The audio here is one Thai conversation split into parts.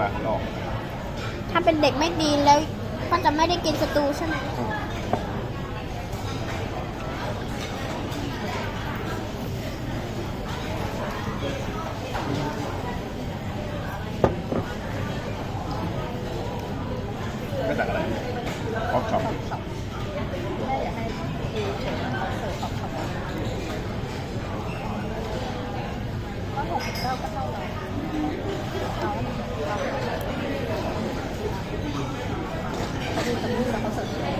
มาข้างนอกถ้าเป็นเด็กไม่ดีแล้วก็จะไม่ได้กินสตูใช่ไหมอืมไม่ต่างอะไรฮอตช็อปแม่อยากให้ดูเฉยๆเขาเสิร์ฟของเขาก็หกสิบเก้าก็เท่าเราเขาเขาเขาดูตรงนี้แล้ว เขาเสิร์ฟเลย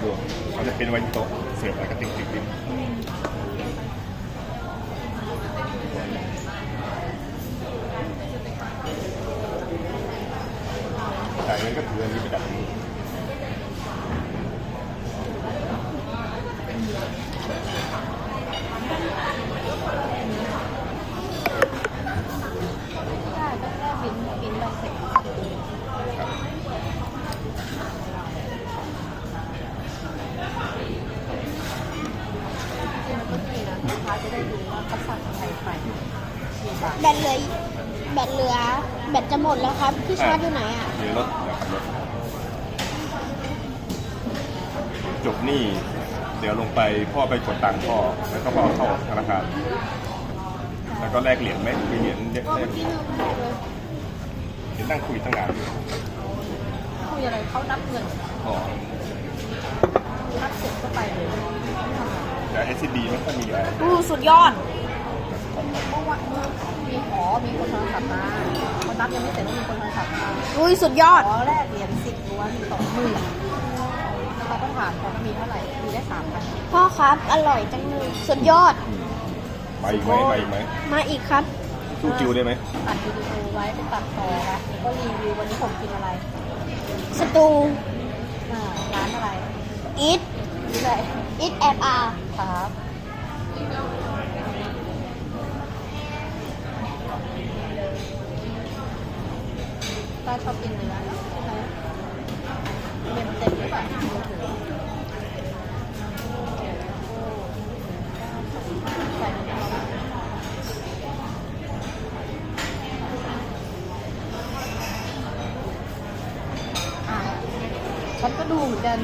ดูเขาจะเป็นไว้ที่โต๊ะเสิร์ฟแล้วก็ติ๊งติ๊งติ๊ง แต่งั้นก็ถืออันนี้ไปดับนี้ใช่ก็แค่บินบินไปเสร็จมันก็ดีนะลูกค้าจะได้ดูว่าเขาสั่งอะไรไปมีบางแบตเหลือแบตเหลือ แบตจะหมดแล้วครับที่ชาร์จอยู่ไหนอะมีรถเดี๋ยวขับรถ จบหนี่เดี๋ยวลงไปพ่อไปกดตังค์พ่อแล้วก็พ่อเข้าธนาคารแล้วก็แลกเหรียญไหมมีเหรียญแลกก็เมื่อกี้ลืมบอกเลยเห็นนั่งคุยตั้งนานอยู่คุยอะไรเขานับเงินอ๋อนับเสร็จก็ไปเลยไม่ทำอะไรแต่ SCB ไม่ค่อยมีอะไรอู้สุดยอดเมื่อวันเมื่อมีหอมีคนโทรศัพท์มาคนนับยังไม่เสร็จแล้วมีคนโทรศัพท์มาอุ้ยสุดยอด ขอแรกเหรียญสิบล้วนสองหมื่น แล้วเขาก็ถามเขาว่ามีเท่าไหร่ มีได้สามพันพ่อครับ อร่อยจังเลยสุดยอด ไปอีกไหมไปอีกไหมมาอีกครับ สู้คิวได้ไหมตัดวิดีโอไว้เป็นตัดต่อนะแล้วก็รีวิววันนี้ผมกินอะไรสตูอ่าร้านอะไรอีทนี่แหละอีทแอบอาครับป้าชอบกินเนื้อใช่ไหมเม็ดเต็มหรือเปล่ามื ฉันก็ดูเหมือนกัน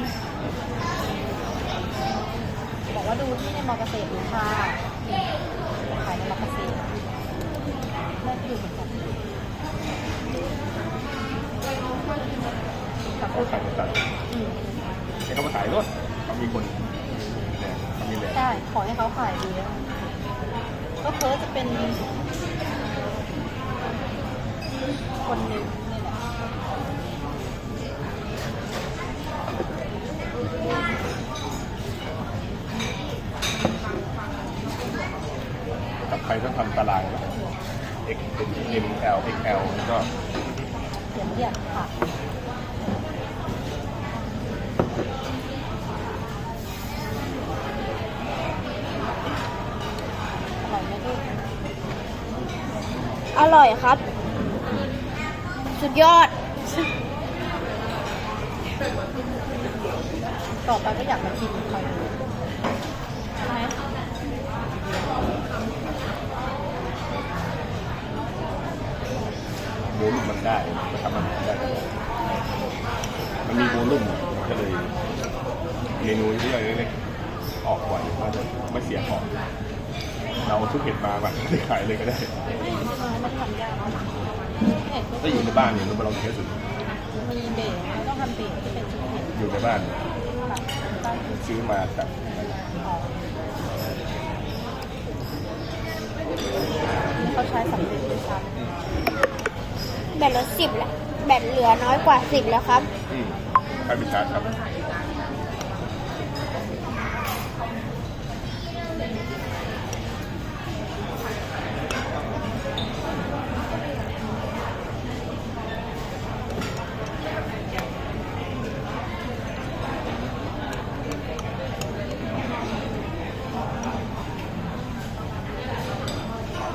บอกว่าดูที่ในมอเกษตรดูค่ะขายในมอเกษตรแม่ก็ดูเหมือนกันกับเขาขายตัดอืม ให้เขามาขายรถเขามีคนเนี่ยเขามีแหละใช่ขอให้เขาขายดีนะก็เพิร์ทจะเป็น คนหนึ่งนี่แหละกับใครต้องทำตาราง X M L X L แล้วก็ เขียนเรียกค่ะ อร่อยครับ สุดยอด ต่อไปก็อยากมากินคอยดูใช่ไหมโวลุ่มมันได้ก็ทำมันได้ มันมีโวลุ่มก็เลย เมนูที่เราเล็กๆออกไหวมันจะไม่เสียของ เราเอาชุดเห็ดมาแบบไม่ขายเลยก็ได้ไม่ไม่ไม่ทำยากเห็ดก็ถ้าอยู่ในบ้านเนี่ยมันเราเทสสุดมีเบรกเราต้องทำเบรกที่เป็นชิ้นเห็ดอยู่ในบ้านแบบตั้งซื้อมาจากออกนี่เขาใช้สำเร็จด้วยซ้แบตเหลือสิบแล้วแบตเหลือน้อยกว่าสิบแล้วครับอืมใครไปชาร์จครับำ